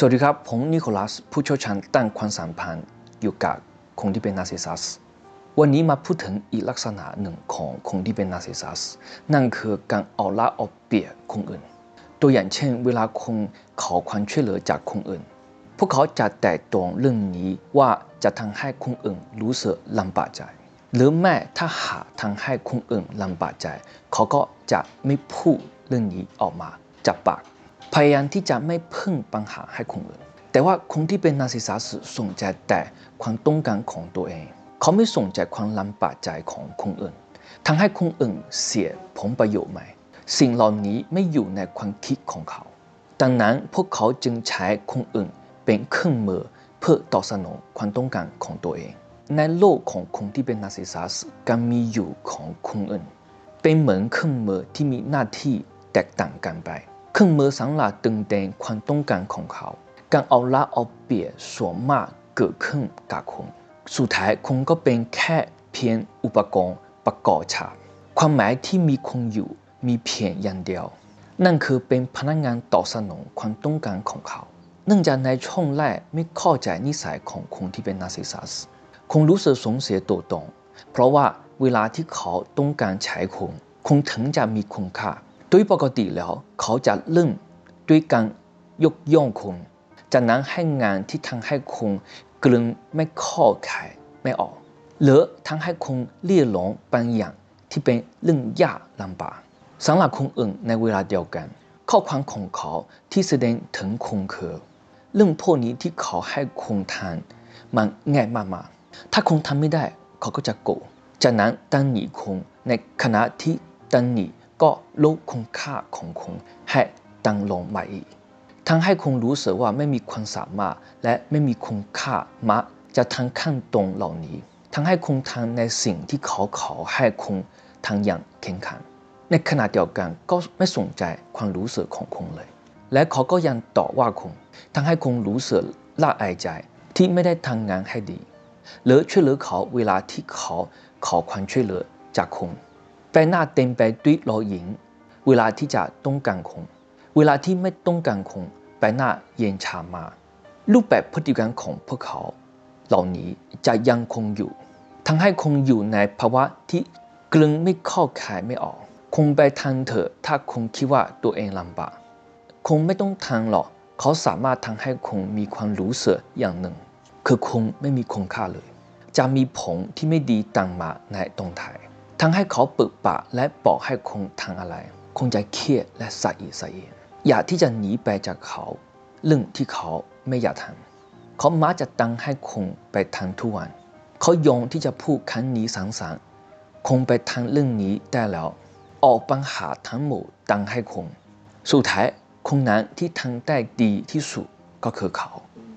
สวัสดีครับ ผมนิโคลัส ผู้เชี่ยวชาญด้านความสัมพันธ์อยู่กับคนที่เป็นนาซิสซัส วันนี้มาพูดถึงอีกลักษณะหนึ่งของคนที่เป็นนาซิสซัส นั่นคือการเอาละเอาเปรียบคนอื่น ตัวอย่างเช่น เวลาคนขอความช่วยเหลือจากคนอื่น พวกเขาจะแต่ตรงเรื่องนี้ว่าจะทำให้คนอื่นรู้สึกลำบากใจ หรือแม้ถ้าหากทำให้คนอื่นลำบากใจ เขาก็จะไม่พูดเรื่องนี้ออกมาจากปาก พยายามที่จะไม่พึ่งปัญหาให้คนอื่น แต่ว่าคนที่เป็นนาร์ซิสซัสสนใจแต่ความต้องการของตัวเอง เขาไม่สนใจความลำบากใจของคนอื่นทำให้คนอื่นเสียผลประโยชน์ไหม สิ่งเหล่านี้ไม่อยู่ในความคิดของเขา ดังนั้นพวกเขาจึงใช้คนอื่นเป็นเครื่องมือเพื่อตอบสนองความต้องการของตัวเอง ในโลกของคนที่เป็นนาร์ซิสซัสการมีอยู่ของคนอื่น เป็นเหมือนเครื่องมือที่มีหน้าที่แตกต่างกันไป เครื่องมือสำหรับตึงเต็งความต้องการของเขา การเอาละเอาเปรียบส่วนมากเกิดขึ้นกับคุณสุดท้ายคุณก็เป็นแค่เพียงอุปกรณ์ประกอบฉากความหมายที่มีคงอยู่มีเพียงอย่างเดียว นั่นคือเป็นพนักงานตอบสนองความต้องการของเขา เนื่องจากในช่วงแรกไม่เข้าใจนิสัยของคนที่เป็นนาร์ซิสซัสคงรู้สึกสงเสียตัวตนเพราะว่าเวลาที่เขาต้องการใช้คุณคงถึงจะมีคุณค่า โดยปกติแล้วเขาจะเริ่มด้วยการยกย่องคุณจากนั้นให้งานที่ทำให้คุณกลืนไม่ข้าขายไม่ออกหรือทำให้คุณเลี่ยหลงบางอย่างที่เป็นเรื่องยากลำบากสำหรับคนอื่นในเวลาเดียวกัน ข้อความของเขาที่แสดงถึงคุณคือเรื่องพวกนี้ที่เขาให้คุณทานมันง่ายมากๆถ้าคุณทำไม่ได้เขาก็จะโกรธจากนั้นตั้งหนีคุณในขณะที่ตั้งหนี ก็ลดคุณค่าของคุณให้ตั้งลงมาอีกทั้งให้คุณรู้สึกว่าไม่มีความสามารถและไม่มีคุณค่ามักจะทั้งขั้นตรงเหล่านี้ทั้งให้คุณทำในสิ่งที่เขาขอให้คุณทำอย่างแข็งขัน ในขณะเดียวกันก็ไม่สนใจความรู้สึกของคุณเลย และเขาก็ยังต่อว่าคุณทั้งให้คุณรู้สึกละอายใจที่ไม่ได้ทำงานให้ดีหรือช่วยเหลือเขาเวลาที่เขาขอความช่วยเหลือจากคุณ ใบหน้าเต็มไปด้วยรอยยิ้มเวลาที่จะต้องการคุณเวลาที่ไม่ต้องการคุณใบหน้าเย็นชามา รูปแบบพฤติกรรมของพวกเขา เหล่านี้จะยังคงอยู่ ทั้งให้คงอยู่ในภาวะที่กลึงไม่เข้าขายไม่ออก คงไปทางเถอะถ้าคงคิดว่าตัวเองลำบากคงไม่ต้องทางหรอก เขาสามารถทำให้คงมีความรู้สึกอย่างหนึ่ง คือคงไม่มีคุณค่าเลย จะมีผลที่ไม่ดีต่ามมาในตรงไทย ทั้งให้เขาเปิดปากและบอกให้คงทางอะไร คงจะเครียดและสะอิดสะเอียอยากที่จะหนีไปจากเขา เรื่องที่เขาไม่อยากทำเขามักจะตั้งให้คงไปทางทุกวันเขายอมที่จะพูดครั้งนี้สังสารคงไปทางเรื่องนี้ได้แล้ว ออกปัญหาทั้งหมดตั้งให้คง สุดท้ายคงนั้นที่ทางได้ดีที่สุดก็คือเขา